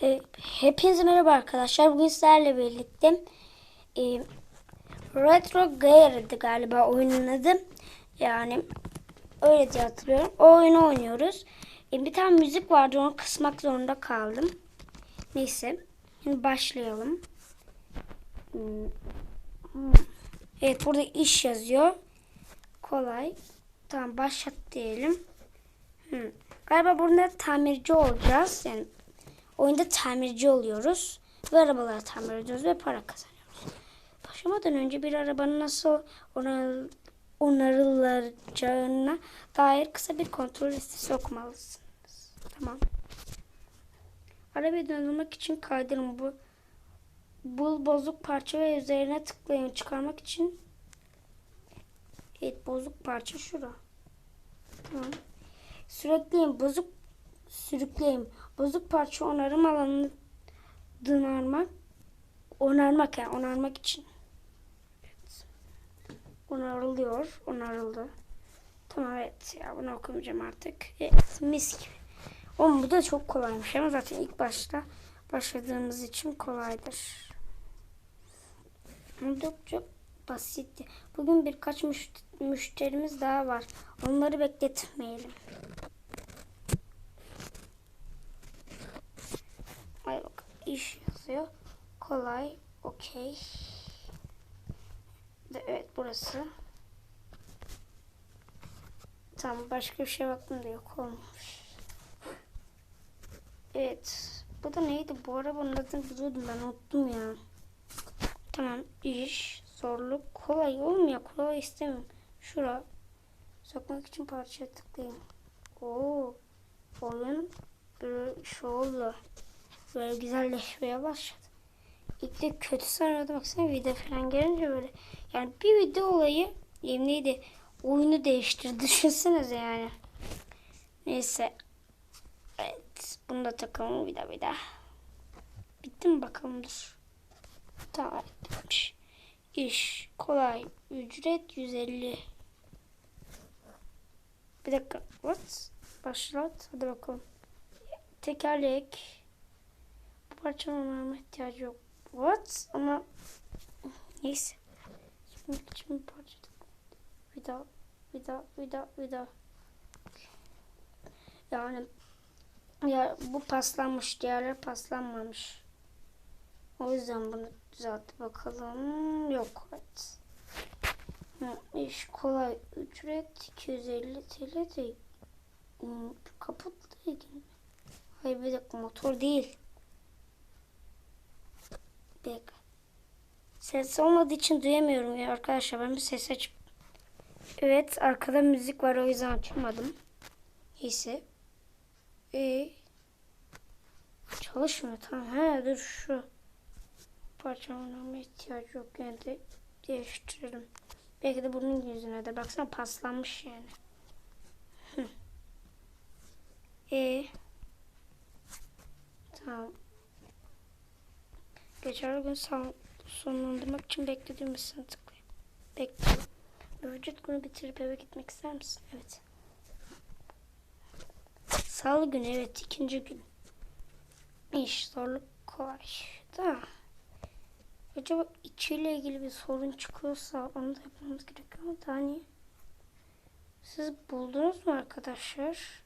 He, hepinize merhaba arkadaşlar. Bugün sizlerle birlikte e, Retro Gear'dı galiba oyunun adı. Yani öyle diye hatırlıyorum. O oyunu oynuyoruz. E, bir tane müzik vardı onu kısmak zorunda kaldım. Neyse. Şimdi başlayalım. Hmm. Evet burada iş yazıyor. Kolay. Tamam başlat diyelim. Hmm. Galiba burada tamirci olacağız. Yani oyunda tamirci oluyoruz. Ve arabaları tamir ediyoruz ve para kazanıyoruz. Başlamadan önce bir arabanın nasıl onar, onarılacağına dair kısa bir kontrol listesi okumalısınız. Tamam. Arabayı döndürmek için kaydırın bu bul bozuk parça ve üzerine tıklayın. Çıkarmak için Evet bozuk parça şura. Tamam. Sürekleyin bozuk sürükleyin. Bozuk parça onarım alanını dınarmak onarmak yani onarmak için. Evet. Onarılıyor. Onarıldı. Tamam evet ya bunu okumayacağım artık. Evet mis gibi. Oğlum bu da çok kolaymış ama zaten ilk başta başladığımız için kolaydır. Oldukça basitti. Bugün birkaç müşt- müşterimiz daha var. Onları bekletmeyelim. Ay bak iş yazıyor. Kolay. Okey. Evet burası. Tamam başka bir şey baktım da yok olmamış. Evet. Bu da neydi? Bu arabanın adını biliyordum ben unuttum ya. Tamam iş, zorluk, kolay olmuyor. Kolay istemiyorum. Şura. Sokmak için parçaya tıklayayım. Oo. Oyun böyle şey oldu. Böyle güzelleşmeye başladı. İlk de kötü sanıyordum. Baksana video falan gelince böyle. Yani bir video olayı yeminiydi. Oyunu değiştirdi. Düşünsenize yani. Neyse. Evet. Bunu da takalım bir daha bir daha. Bitti mi bakalım dur. Tamam bitmiş. İş kolay. Ücret 150. Bir dakika. What? Başlat. Hadi bakalım. Tekerlek. Onarma ihtiyacı yok. What? Ama neyse. Şimdi için bir parça. Bir daha. Bir daha. Bir daha. Bir daha. Yani ya bu paslanmış. Diğerleri paslanmamış. O yüzden bunu düzelt bakalım. Yok evet. Hı, iş kolay. Ücret 250 TL. Hmm, Kaputla ilgili? Hayır bir dakika motor değil. Bir dakika. Ses olmadığı için duyamıyorum ya arkadaşlar. Ben bir ses açıp. Evet arkada müzik var o yüzden açmadım. Neyse. Ee, çalışmıyor tamam. He dur şu parçalanma ihtiyacı yok yani de değiştirelim. Belki de bunun yüzüne de baksana paslanmış yani. Hı. E tamam. Geçer gün son, sonlandırmak için beklediğimizden tıklayın. Bekliyorum. Vücut günü bitirip eve gitmek ister misin? Evet. Salı günü evet ikinci gün. İş zorluk kolay. Da. Acaba içiyle ilgili bir sorun çıkıyorsa onu da yapmamız gerekiyor ama daha niye? Siz buldunuz mu arkadaşlar?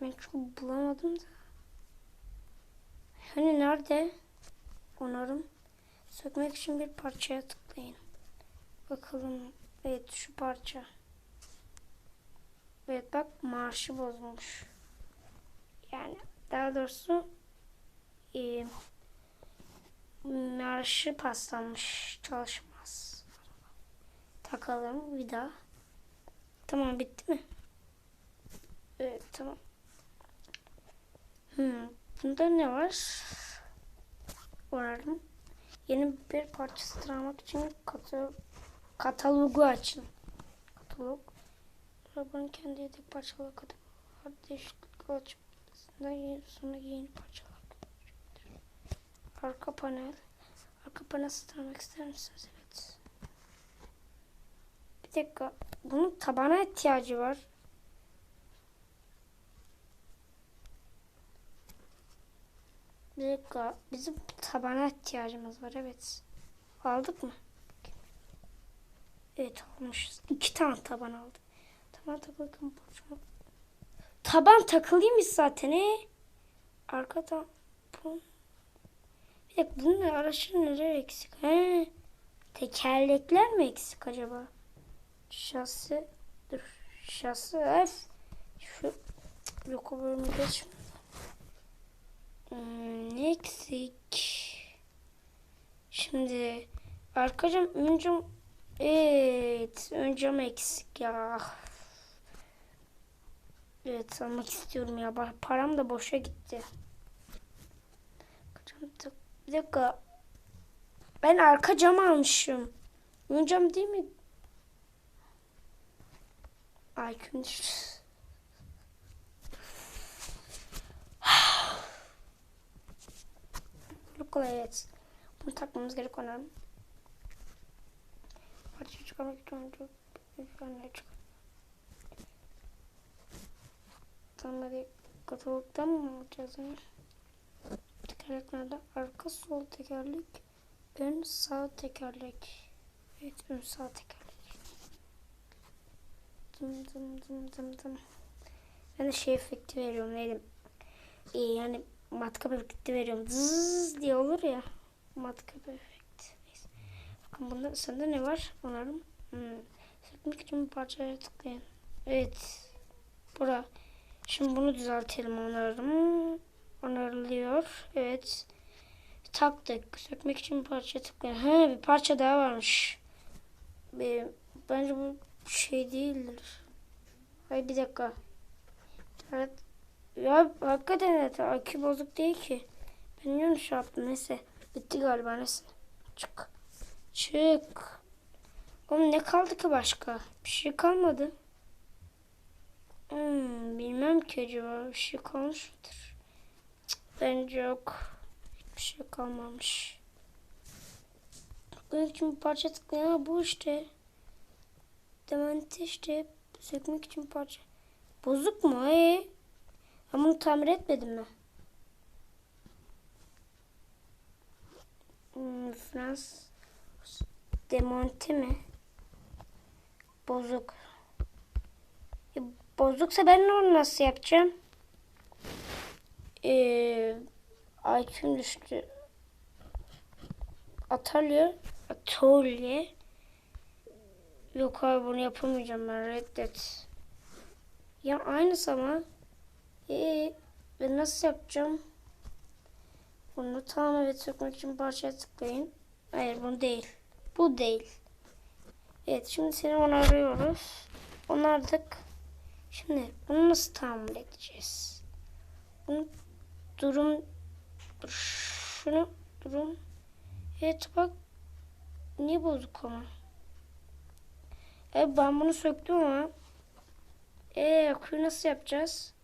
Ben çok bulamadım da. Hani nerede? Onarım. Sökmek için bir parçaya tıklayın. Bakalım. Evet şu parça. Evet bak marşı bozulmuş. Yani daha doğrusu e, marşı paslanmış. Çalışmaz. Takalım bir daha. Tamam bitti mi? Evet tamam. Hmm, bunda ne var? Umarım. Yeni bir parça satın almak için kata, katalogu açın. Katalog. Arabanın kendi yedek parçaları katalogu. Değişiklik açmasında yeni, sonra yeni parçalar. Arka panel. Arka panel satın almak ister misiniz? Evet. Bir dakika. Bunun tabana ihtiyacı var. Dakika. Bizim tabana ihtiyacımız var. Evet. Aldık mı? Evet almışız. İki tane taban aldık. Taban borcum. Taban takılıymış zaten. E? Arkadan. Bir dakika bunun araçın neler eksik? He. Tekerlekler mi eksik acaba? Şasi. Dur. Şasi F. Şu. Bölümü geçme. Hmm, eksik? Şimdi arka cam ön cam evet ön cam eksik ya. Evet almak istiyorum ya. Param da boşa gitti. Bir dakika. Ben arka cam almışım. Ön değil mi? Ay gündüz. Çok kolay evet. Bunu takmamız gerek onarım. Parça çıkarmak için çok ne çıkar. Tamam hadi katalogdan mı alacağız onu? Tekerleklerde arka sol tekerlek, ön sağ tekerlek. Evet ön sağ tekerlek. Dım dım dım dım dım. Ben de şey efekti veriyorum neydi? Ee, yani matkap efekti veriyorum. Zzz diye olur ya. Matkap efekti. Bakın bunda sende ne var? Onarım. Hmm. Sökmek için bir parçaya tıklayın. Evet. Bura. Şimdi bunu düzeltelim onarım. Onarılıyor. Evet. Taktık. Sökmek için bir parçaya tıklayın. He bir parça daha varmış. Bir, bence bu şey değildir. Ay bir dakika. Evet. Ya hakikaten evet. Akü bozuk değil ki. Ben yanlış yaptım. Neyse. Bitti galiba. Neyse. Çık. Çık. Oğlum ne kaldı ki başka? Bir şey kalmadı. Hmm, bilmem ki acaba bir şey kalmış mıdır? Cık, Bence yok. Hiçbir şey kalmamış. Sökmek için bir parça tıklayan bu işte. Dementi işte. Sökmek için parça. Bozuk mu? Ee? Ben bunu tamir etmedim mi? Hmm, Frans demonte mi? Bozuk. E, bozuksa ben onu nasıl yapacağım? Ee, IQ'm düştü. Atölye. Atölye. Yok abi bunu yapamayacağım ben reddet. Ya aynısı ama. Ee, ben nasıl yapacağım? Bunu tamam evet sökmek için parçaya tıklayın. Hayır bu değil. Bu değil. Evet şimdi seni onarıyoruz. Onardık. Şimdi bunu nasıl tamir edeceğiz? Bunu durum dur, şunu durum evet bak niye bozuk ama e ben bunu söktüm ama e aküyü nasıl yapacağız.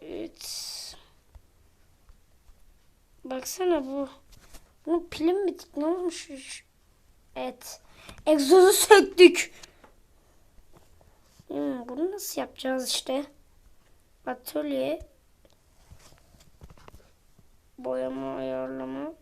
Evet baksana bu. Bunun pili mi? Ne olmuş? Evet egzozu söktük. Hmm, bunu nasıl yapacağız işte? Atölye. Boyama ayarlama.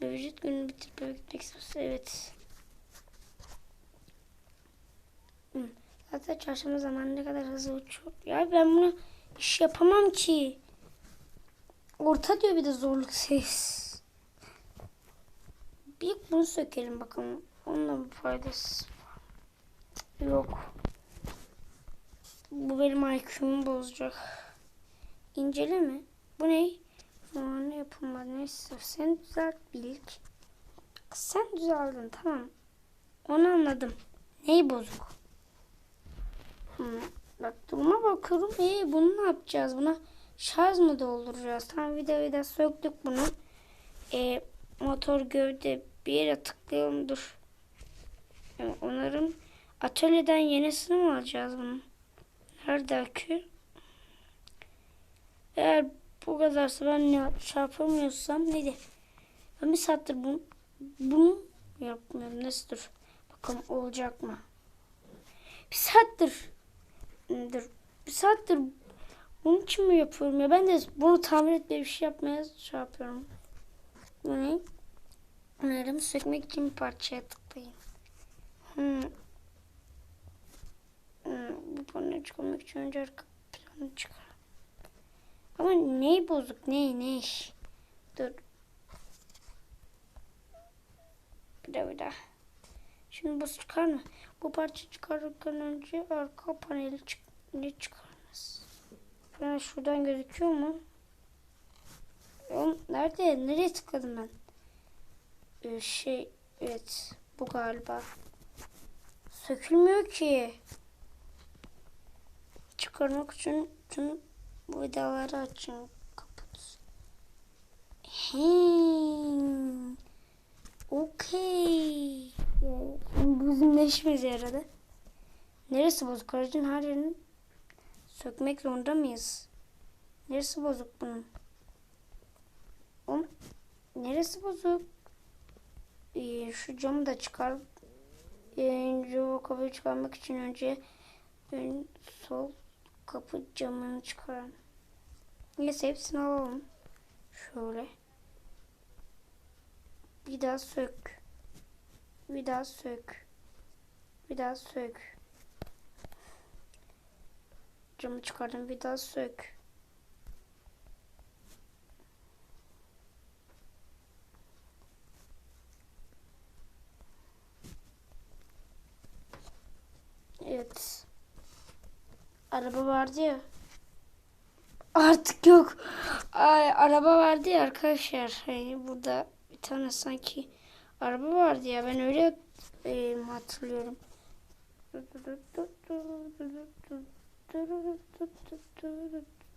Mevcut günü bitirip gitmek istiyorsa evet. Hmm, Zaten çarşamba zamanı ne kadar hızlı uçuyor. Ya ben bunu iş yapamam ki. Orta diyor bir de zorluk ses. Bir bunu sökelim bakalım. Onunla bir faydası Yok. Bu benim IQ'mu bozacak. İnceleme. Bu ne? Aa, ne yapılmadı neyse. Sen düzelt bilk. Sen düzeldin tamam. Onu anladım. Neyi bozuk? Hmm. Bak duruma bakıyorum. Ee, bunu ne yapacağız? Buna şarj mı dolduracağız? Tamam vida vida söktük bunu. Ee, motor gövde bir yere tıklayalım dur. Yani onarım Atölyeden yenisini mi alacağız bunu? Nerede akü? Eğer bu kadarsa ben ne yapamıyorsam neydi? Ben bir saattir bunu, bunu yapmıyorum. Nasıl dur? Bakalım olacak mı? Bir saattir. Dur. Bir saattir bunun için mi yapıyorum ya? Ben de bunu tamir etmeye bir şey yapmaya şey yapıyorum. Ne? Bunları sökmek için bir parçaya tıklayayım. Hmm. Hmm, bu panoyu çıkarmak için önce arka planı çıkar. Ama ney bozuk? Ney ney? Dur. Bir daha bir daha. Şimdi bu çıkar mı? Bu parça çıkarırken önce arka paneli çık ne çıkarmaz. Ben şuradan gözüküyor mu? Nerede? Nereye tıkladım ben? Ee, şey evet bu galiba. Sökülmüyor ki. Çıkarmak için tüm bu vidaları açın. Kaput. Hmm. Okey. Bizim ne işimize yaradı? Neresi bozuk? Aracın her yerini sökmek zorunda mıyız? Neresi bozuk bunun? Oğlum, neresi bozuk? Ee, şu camı da çıkar. Ee, önce o kapıyı çıkarmak için önce ön sol kapı camını çıkaralım. Neyse hepsini alalım. Şöyle. Bir daha sök. Bir daha sök. Bir daha sök. Camı çıkardım. Bir daha sök. Evet. Araba vardı ya. Artık yok. Ay, araba vardı ya arkadaşlar. Hani burada bir tane sanki araba vardı ya. Ben öyle e, hatırlıyorum.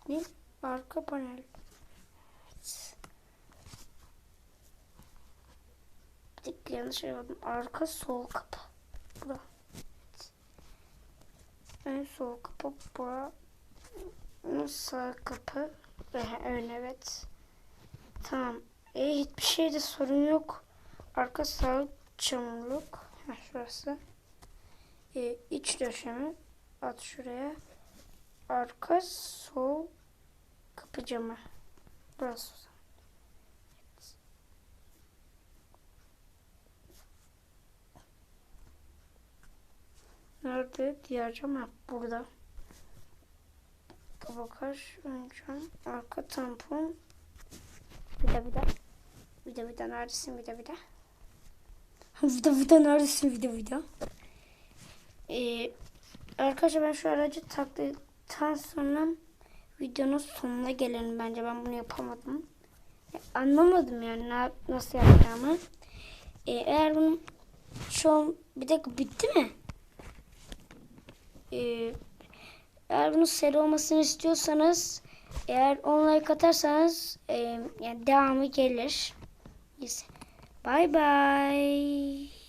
Ne? Arka panel. Evet. Bir yanlış yapmadım. Arka sol kapı. Bura. Evet. En sol kapı bura. Sağ kapı. Ön evet. Tamam. E, hiçbir şeyde sorun yok. Arka sağ çamurluk. Heh, şurası. E, iç döşeme. At şuraya. Arka sol kapı camı. Burası. Evet. Nerede? Diğer cam ha, burada. Bagaj, ön cam, arka tampon. Bir de bir de. Bir de bir de neredesin bir de bir de. Bir de bir de neredesin bir de bir de. Ee, arkadaşlar ben şu aracı taktıktan sonra videonun sonuna gelelim bence. Ben bunu yapamadım. Ya, anlamadım yani nasıl yapacağımı. Ee, eğer bunun şu an bir dakika bitti mi? Ee, eğer bunun seri olmasını istiyorsanız eğer 10 like atarsanız e, yani devamı gelir. Bye bye.